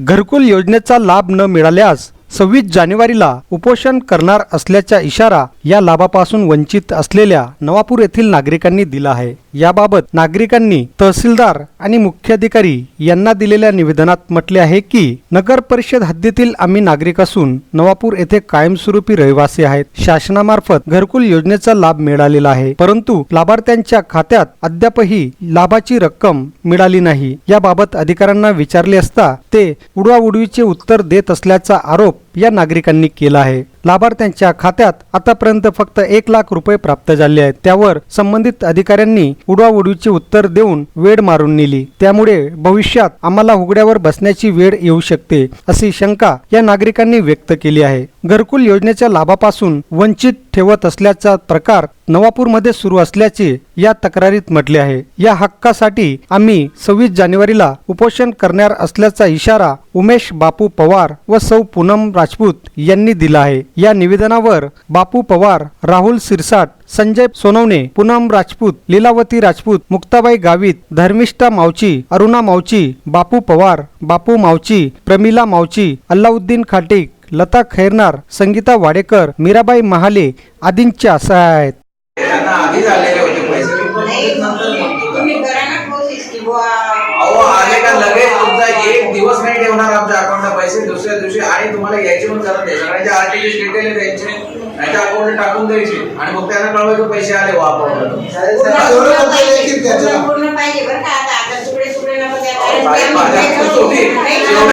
घरकुल योजनेचा लाभ न मिळाल्यास सव्वीस जानेवारीला उपोषण करणार असल्याचा इशारा या लाभापासून वंचित असलेल्या नवापूर येथील नागरिकांनी दिला आहे. याबाबत नागरिकांनी तहसीलदार आणि मुख्याधिकारी यांना दिलेल्या निवेदनात म्हटले आहे की नगर परिषद हद्दीतील आम्ही नागरिक असून नवापूर येथे कायमस्वरूपी रहिवासी आहेत. शासनामार्फत घरकुल योजनेचा लाभ मिळालेला आहे परंतु लाभार्थ्यांच्या खात्यात अद्यापही लाभाची रक्कम मिळाली नाही. याबाबत अधिकाऱ्यांना विचारले असता ते उडवाउडवीचे उत्तर देत असल्याचा आरोप या नागरिकांनी केला आहे. लाभार्थ्यांच्या खात्यात आतापर्यंत फक्त एक लाख रुपये प्राप्त झाले आहेत. त्यावर संबंधित अधिकाऱ्यांनी उडवाउडवीचे उत्तर देऊन वेळ मारून नेली. त्यामुळे भविष्यात आम्हाला उघड्यावर बसण्याची वेळ येऊ शकते अशी शंका या नागरिकांनी व्यक्त केली आहे. घरकुल योजनेच्या लाभापासून वंचित ठेवत असल्याचा प्रकार नवापूरमध्ये सुरू असल्याचे या तक्रारीत म्हटले आहे. या हक्कासाठी आम्ही सव्वीस जानेवारीला उपोषण करणार असल्याचा इशारा उमेश बापू पवार व सौ पूनम राजपूत यांनी दिला आहे. या निवेदनावर बापू पवार राहुल सिरसाट संजय सोनवणे पूनम राजपूत लीलावती राजपूत मुक्ताबाई गावित धर्मिष्ठा मावची अरुणा मावची बापू पवार बापू मावची प्रमिला मावची अल्लाउद्दीन खाटिक लता खैरनार संगीता वाडेकर मीराबाई महाले आदींच्या सह्या आहेत. आले का लगेच तुमचा ठेवणार आमच्या अकाउंटला पैसे दुसऱ्या दिवशी आणि तुम्हाला यायची पण करत नाही सगळ्यांच्या आरटीजी डिटेल द्यायचे त्यांच्या अकाउंटला टाकून द्यायची. आणि मग त्यांना कळवायचे पैसे आले वा अकाउंटला पूर्ण पूर्ण पाहिजे. बरं का. आता आता तुकडे तुकडे नको